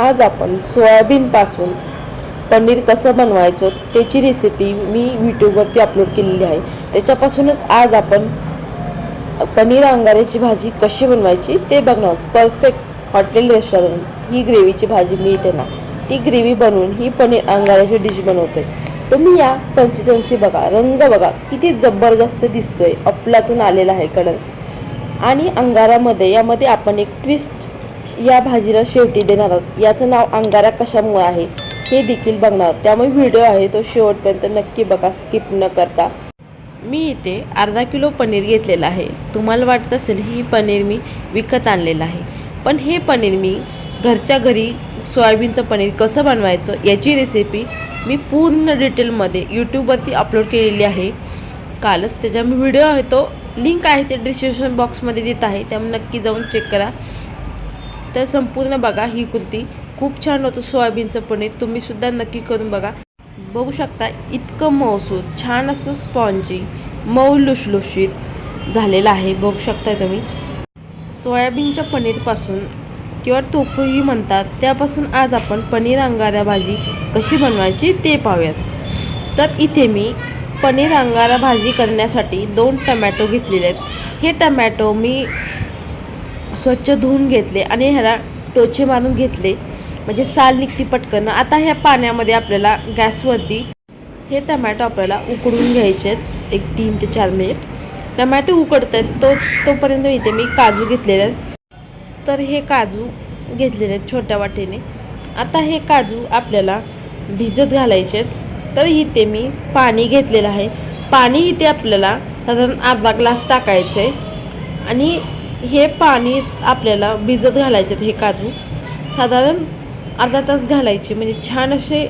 आज आपण सोयाबीनपासून पनीर कसं बनवायचं त्याची रेसिपी मी यूट्यूबवरती अपलोड केलेली आहे. त्याच्यापासूनच आज आपण पनीर अंगाऱ्याची भाजी कशी बनवायची ते बघणार परफेक्ट हॉटेल रेस्टॉरंट ही ग्रेव्हीची भाजी मिळते ना ती ग्रेव्ही बनवून ही पनीर अंगाऱ्याची डिश बनवते. तुम्ही या कन्सिस्टन्सी बघा रंग बघा किती जबरदस्त दिसतोय. अफलातून आलेला आहे कडक आणि अंगारामध्ये यामध्ये आपण एक ट्विस्ट या भाजीला शेवटी देणार आहोत. याचं नाव अंगारा कशामुळे आहे हे देखील बघणार त्यामुळे व्हिडिओ आहे तो शेवटपर्यंत नक्की बघा स्किप न करता. मी इथे अर्धा किलो पनीर घेतलेलं आहे. तुम्हाला वाटत असेल ही पनीर मी विकत आणलेलं आहे. पण हे पनीर मी घरच्या घरी सोयाबीनचं पनीर कसं बनवायचं याची रेसिपी मी पूर्ण डिटेलमध्ये यूट्यूबवरती अपलोड केलेली आहे. कालच त्याच्या व्हिडिओ आहे तो. लिंक आहे ते डिस्क्रिप्शन बॉक्समध्ये देत आहे. त्यामुळे नक्की जाऊन चेक करा. तर संपूर्ण बघा ही कुर्ती खूप छान होतं सोयाबीनचं पनीर. तुम्ही सुद्धा नक्की करून बघा. बघू शकता इतकं मऊसूत छान असं स्पॉन्जी मऊ लुशलुशीत झालेलं आहे. बघू शकताय तुम्ही. सोयाबीनच्या पनीरपासून किंवा टोफूही म्हणतात त्यापासून आज आपण पनीर अंगारा भाजी कशी बनवायची ते पाहूयात. तर इथे मी पनीर अंगारा भाजी करण्यासाठी दोन टमॅटो घेतलेले आहेत. हे टमॅटो मी स्वच्छ धुवून घेतले आणि ह्याला टोचे मारून घेतले. म्हणजे साल निघती पटकन. आता ह्या पाण्यामध्ये आपल्याला गॅसवरती हे टमॅटो आपल्याला उकडून घ्यायचे आहेत. एक तीन ते चार मिनिट. टमॅटो उकडत आहेत तो तोपर्यंत इथे मी काजू घेतलेले आहेत. तर हे काजू घेतलेले आहेत छोट्या वाटेने. आता हे काजू आपल्याला भिजत घालायचे आहेत. तर इथे मी पाणी घेतलेलं आहे. पाणी इथे आपल्याला साधारण अर्धा ग्लास टाकायचं आहे आणि हे पाणी आपल्याला भिजत घालायचे हे काजू. साधारण अर्धा तास घालायचे म्हणजे छान असे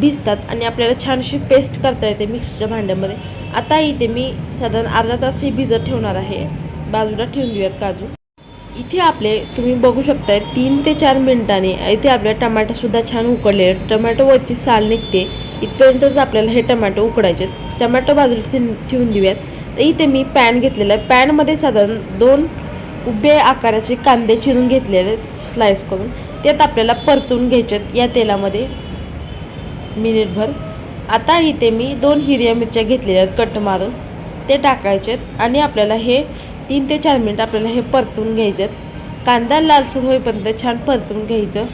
भिजतात आणि आपल्याला छान अशी पेस्ट करता येते मिक्सरच्या भांड्यामध्ये. आता इथे मी साधारण अर्धा तास हे भिजत ठेवणार आहे. बाजूला ठेवून देऊयात काजू. इथे आपले तुम्ही बघू शकताय तीन ते चार मिनिटांनी इथे आपल्या टमाटर सुद्धा छान उकडले टमॅटोवरची साल निघते इथपर्यंतच आपल्याला हे टमॅटो उकडायचे टमॅटो बाजूला ठेवून ठेवून देऊयात. तर इथे मी पॅन घेतलेला आहे. पॅनमध्ये साधारण दोन उभे आकाराचे कांदे चिरून घेतलेले स्लाइस करून त्यात आपल्याला परतून घ्यायचे या तेलामध्ये मिनिटभर. आता इथे मी दोन हिरव्या मिरच्या घेतलेल्या आहेत कट मारून. ते टाकायचे आणि आपल्याला हे तीन ते चार मिनिट आपल्याला हे परतून घ्यायचे कांदा लालसर होईपर्यंत छान परतून घ्यायचं.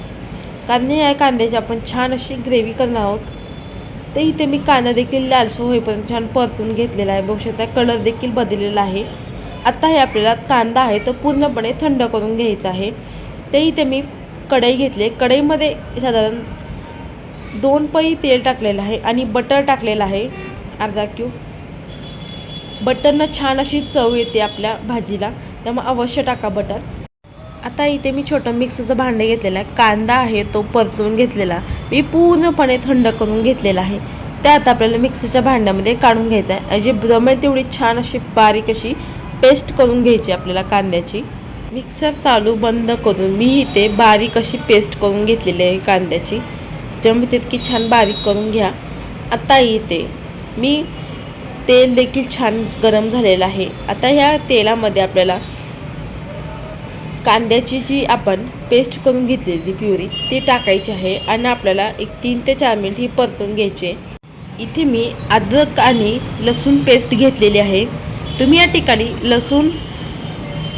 कारण या कांद्याची आपण छान अशी ग्रेव्ही करणार आहोत. तर इथे मी कांदा देखील लालसर होईपर्यंत छान परतून घेतलेला आहे. बघू शकता कलर देखील बदललेला आहे. आता हे आपल्याला कांदा आहे तो पूर्णपणे थंड करून घ्यायचा आहे. ते इथे मी कढई घेतली. कढईमध्ये साधारण दोन पई तेल टाकलेलं आहे आणि बटर टाकलेलं आहे. अर्धा क्यू बटरनं छान अशी चव येते आपल्या भाजीला. त्यामुळे अवश्य टाका बटर. आता इथे मी छोटं मिक्सरचं भांडे घेतलेलं आहे. कांदा आहे तो परतून घेतलेला. मी पूर्णपणे थंड करून घेतलेला आहे. त्यात आपल्याला मिक्सरच्या भांड्यामध्ये काढून घ्यायचं आहे. जे जमेल तेवढी छान अशी बारीक अशी पेस्ट करून घ्यायची आपल्याला कांद्याची. मिक्सर चालू बंद करून मी इथे बारीक अशी पेस्ट करून घेतलेली आहे कांद्याची. जमेल तितकी छान बारीक करून घ्या. आता इथे मी तेल देखील छान गरम झालेलं आहे. आता ह्या तेलामध्ये आपल्याला कांद्याची जी आपण पेस्ट करून घेतलेली प्युरी ती टाकायची आहे आणि आपल्याला एक तीन ते चार मिनिट ही परतून घ्यायची आहे. इथे मी अद्रक आणि लसूण पेस्ट घेतलेली आहे. तुम्ही या ठिकाणी लसूण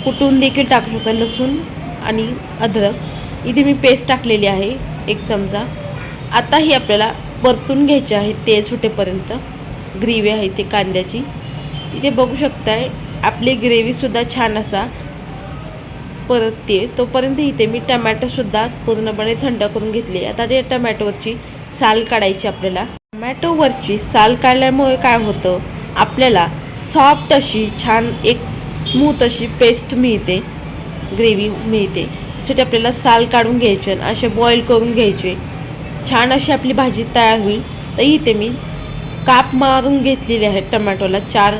कुटून देखील टाकू शकता. लसूण आणि अद्रक. इथे मी पेस्ट टाकलेली आहे एक चमचा. आता ही आपल्याला परतून घ्यायचे आहे तेल सुटेपर्यंत. ग्रेव्ही आहे ते कांद्याची. इथे बघू शकताय आपली ग्रेव्हीसुद्धा छान असा परतते. तोपर्यंत इथे मी टमॅटोसुद्धा पूर्णपणे थंड करून घेतली. आता ते टमॅटोवरची साल काढायची आपल्याला. टमॅटोवरची साल काढल्यामुळे काय होतं? आपल्याला सॉफ्ट अशी छान एक स्मूथ अशी पेस्ट मिळते ग्रेव्ही मिळते. त्यासाठी आपल्याला साल काढून घ्यायचे आणि असे बॉईल करून घ्यायचे. छान अशी आपली भाजी तयार होईल. तर इथे मी काप मारून घेतलेले आहेत टमॅटोला चार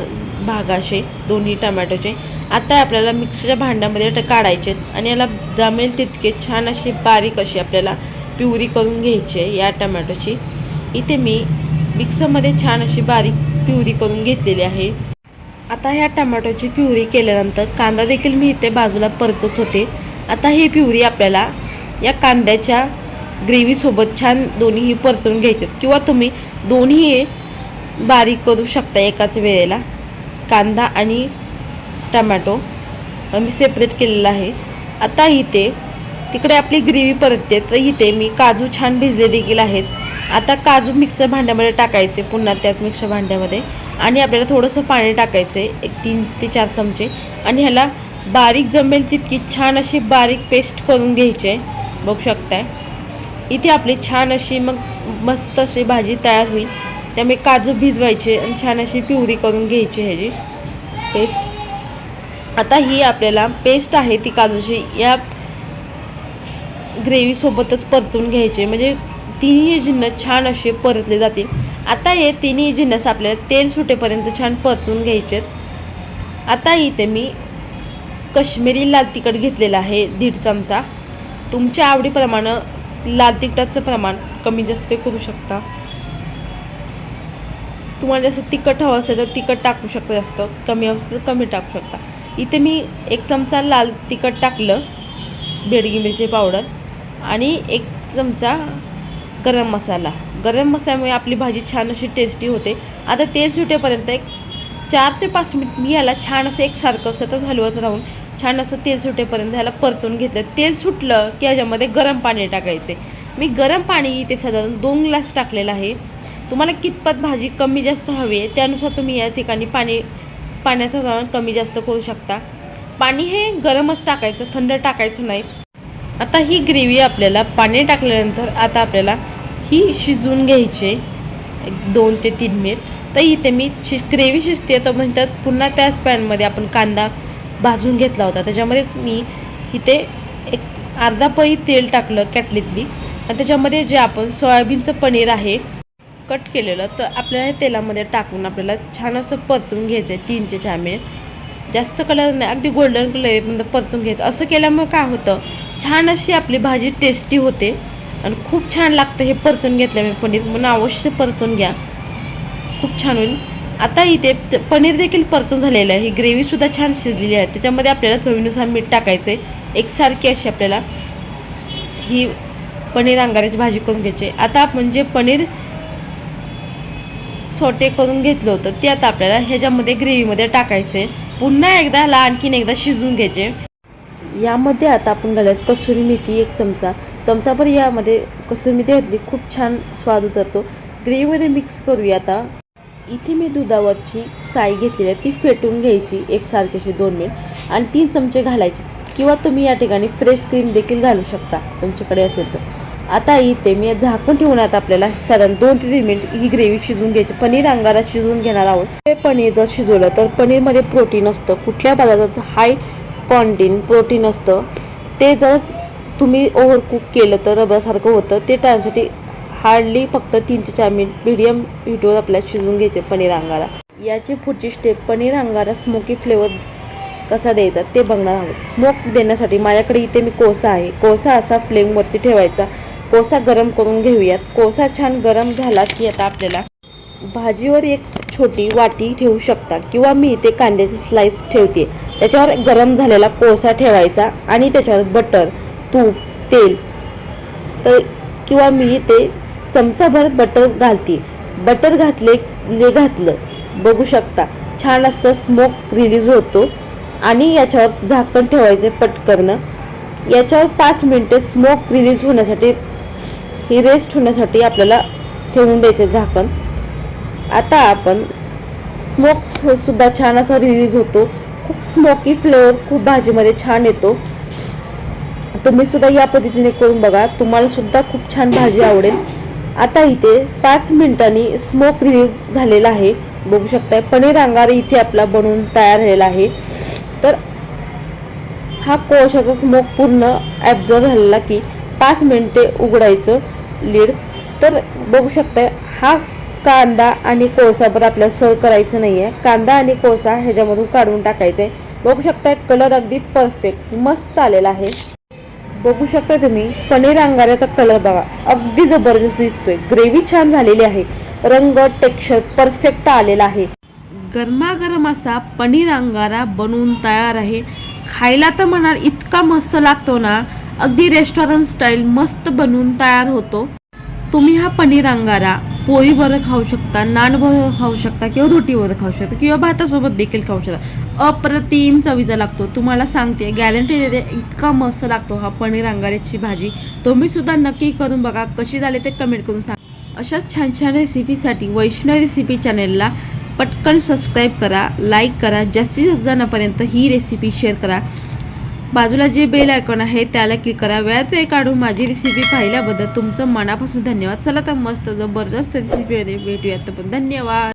भाग असे दोन्ही टमॅटोचे. आता आपल्याला मिक्सरच्या भांड्यामध्ये ते काढायचे आणि याला जमेल तितके छान अशी बारीक अशी आपल्याला प्युरी करून घ्यायची आहे या टमॅटोची. इथे मी मिक्सरमध्ये छान अशी बारीक प्युरी करून घेतलेली आहे. आता ह्या टमॅटोची प्युरी केल्यानंतर कांदा देखील मी इथे बाजूला परतत होते. आता ही प्युरी आपल्याला या कांद्याच्या ग्रेव्हीसोबत छान दोन्हीही परतून घ्यायचे किंवा तुम्ही दोन्ही बारीक करू शकता एकाच वेळेला. कांदा आणि टमॅटो मी सेपरेट केलेला आहे. आता इथे तिकडे आपली ग्रेव्ही परतते तर इथे मी काजू छान भिजले देखील आहेत. आता काजू मिक्सर भांड्यामध्ये टाकायचे पुन्हा त्याच मिक्सर भांड्यामध्ये. आणि आपल्याला थोडंसं पाणी टाकायचं आहे एक तीन ते चार चमचे. आणि ह्याला बारीक जमेल तितकी छान अशी बारीक पेस्ट करून घ्यायची आहे. बघू शकताय. इथे आपली छान अशी मग मस्त अशी भाजी तयार होईल. त्यामुळे काजू भिजवायचे आणि छान अशी प्युरी करून घ्यायची ह्याची पेस्ट. आता ही आपल्याला पेस्ट आहे ती काजूची या ग्रेव्हीसोबतच परतून घ्यायची म्हणजे तिन्ही जिन्नस छान असे परतले जातील. आता हे तिन्ही जिन्नस आपल्याला तेल सुटेपर्यंत छान परतून घ्यायचे आता इथे मी कश्मीरी लाल तिखट घेतलेलं आहे दीड चमचा. तुमच्या आवडीप्रमाणे लाल तिखटाचं प्रमाण कमी जास्त करू शकता. तुम्हाला जसं तिखट हवं असेल तर तिखट टाकू शकता जास्त कमी हवं असेल तर कमी टाकू शकता. इथे मी एक चमचा लाल तिखट टाकलं बेडगी मिरची पावडर. आणि एक चमचा गरम मसाला. गरम मसाल्यामुळे आपली भाजी छान अशी टेस्टी होते. आता तेल सुटेपर्यंत एक चार ते पाच मिनिट मी याला छान असं एकसारखं सतत हलवत राहून छान असं तेल सुटेपर्यंत ह्याला परतून घेतलं. तेल सुटलं की ह्याच्यामध्ये गरम पाणी टाकायचे. मी गरम पाणी इथे साधारण दोन ग्लास टाकलेलं आहे. तुम्हाला कितपत भाजी कमी जास्त हवी आहे त्यानुसार तुम्ही या ठिकाणी पाणी पाण्याचं प्रमाण कमी जास्त करू शकता. पाणी हे गरमच टाकायचं थंड टाकायचं नाही. आता ही ग्रेव्ही आपल्याला पाणी टाकल्यानंतर आता आपल्याला ही शिजवून घ्यायची एक दोन ते तीन मिनिट. तर इथे मी शि ग्रेव्ही शिजते तर म्हणतात पुन्हा त्याच पॅनमध्ये आपण कांदा भाजून घेतला होता. त्याच्यामध्येच मी इथे एक अर्धा पई तेल टाकलं कॅटलीतली. आणि त्याच्यामध्ये जे आपण सोयाबीनचं पनीर आहे कट केलेलं तर आपल्याला हे तेलामध्ये टाकून आपल्याला छान असं परतून घ्यायचं आहे तीन ते चार मिनिट. जास्त कलर नाही अगदी गोल्डन कलरमध्ये परतून घ्यायचं. असं केल्यामुळे काय होतं छान अशी आपली भाजी टेस्टी होते. आणि खूप छान लागतं हे परतून घेतल्यामुळे पनीर म्हणून अवश्य परतून घ्या. खूप छान होईल. आता इथे पनीर देखील परतून झालेलं आहे. ही ग्रेव्हीसुद्धा छान शिजलेली आहे. त्याच्यामध्ये आपल्याला चवीनुसार मीठ टाकायचं आहे एकसारखी अशी आपल्याला ही पनीर अंगाराची भाजी करून घ्यायची आता आपण जे पनीर सोटे करून घेतलं होतं ते आता आपल्याला ह्याच्यामध्ये ग्रेव्हीमध्ये टाकायचे पुन्हा एकदा ह्याला आणखीन एकदा शिजून घ्यायचे. यामध्ये आता आपण घालूयात कसुरी मेथी एक चमचा. चमचाभर यामध्ये कसुरी मेथी घातली खूप छान स्वाद उतरतो. ग्रेव्हीमध्ये मिक्स करूया आता. इथे मी दुधावरची साई घेतलेली आहे ती फेटून घ्यायची एकसारखी अशी दोन मिनिट. आणि तीन चमचे घालायचे. किंवा तुम्ही या ठिकाणी फ्रेश क्रीम देखील घालू शकता तुमच्याकडे असेल तर. आता इथे मी झाकून ठेवून आता आपल्याला साधारण दोन ते तीन मिनिट ही ग्रेव्ही शिजवून घ्यायची. पनीर अंगारा शिजवून घेणार आहोत. हे पनीर जर शिजवलं तर पनीरमध्ये प्रोटीन असतं. कुठल्या पदार्थात हाय कॉन्टीन प्रोटीन असतं. ते जर तुम्ही ओव्हर कुक केलं तर रबरासारखं होतं. ते टाळण्यासाठी हार्डली फक्त तीन ते चार मिनिट मिडियम हिटवर आपल्याला शिजवून घ्यायचे पनीर अंगारा याची पुढची step paneer angara smoky flavour कसा द्यायचा ते बघणार आहोत. स्मोक देण्यासाठी माझ्याकडे इथे मी कोसा आहे. कोसा असा फ्लेमवरती ठेवायचा. कोसा गरम करून घेऊयात. कोसा छान गरम झाला की आता आपल्याला भाजीवर एक छोटी वाटी ठेवू शकता किंवा मी इथे कांद्याची स्लाइस ठेवते. त्याच्यावर गरम झालेला कोळसा ठेवायचा आणि त्याच्यावर बटर तूप तेल तर किंवा मी ते चमचाभर बटर घालते. बटर घातले ले घातलं बघू शकता. छान असं स्मोक रिलीज होतो. आणि याच्यावर झाकण ठेवायचे पटकरणं याच्यावर पाच मिनिटे स्मोक रिलीज होण्यासाठी ही रेस्ट होण्यासाठी आपल्याला ठेवून द्यायचे झाकण. आता आपण स्मोक सुद्धा छान असा रिलीज होतो. खूप स्मोकी फ्लेवर खूप भाजीमध्ये छान येतो. तुम्ही सुद्धा या पद्धतीने करून बघा. तुम्हाला सुद्धा खूप छान भाजी आवडेल. आता इथे पाच मिनिटांनी स्मोक रिलीज झालेला आहे. बघू शकताय पनीर अंगार इथे आपला बनवून तयार झालेला आहे. तर हा कोळशाचा स्मोक पूर्ण ॲब्झॉर्व झालेला की पाच मिनिटे उघडायचं लीड तर बघू शकताय हा कांदा आणि कोळसाभर आपल्याला सोय करायचं नाही आहे कांदा आणि कोळसा ह्याच्यामधून काढून टाकायचा आहे बघू शकताय कलर अगदी परफेक्ट मस्त आलेला आहे. बघू शकता तुम्ही पनीर अंगाऱ्याचा कलर बघा अगदी जबरदस्त दिसतोय. ग्रेव्ही छान झालेली आहे. रंग टेक्स्चर परफेक्ट आलेला आहे. गरमागरम असा पनीर अंगारा बनवून तयार आहे. खायला तर म्हणाल इतका मस्त लागतो ना अगदी रेस्टॉरंट स्टाईल मस्त बनवून तयार होतो. तुम्ही हा पनीर अंगारा पोळीबरोबर खाऊ शकता नान खाऊ शकता किंवा रोटीवर खाऊ शकता किंवा भातासोबत देखील खाऊ शकता. अप्रतिम चवीचा लागतो. तुम्हाला सांगते गॅरंटी देते इतका मस्त लागतो हा पनीर अंगाऱ्याची भाजी. तुम्ही सुद्धा नक्की करून बघा कशी झाली ते कमेंट करून सांगा. अशा छान छान रेसिपीसाठी वैष्णव रेसिपी चॅनेलला पटकन सबस्क्राईब करा लाईक करा जास्तीत जास्त जणांपर्यंत ही रेसिपी शेअर करा. बाजूला जे बेल आयकॉन आहे त्याला क्लिक करा. वेळात वेळ काढून माझी रेसिपी पाहिल्याबद्दल तुमचं मनापासून धन्यवाद. चला तर मस्त जबरदस्त रेसिपी भेटूयात. पण धन्यवाद.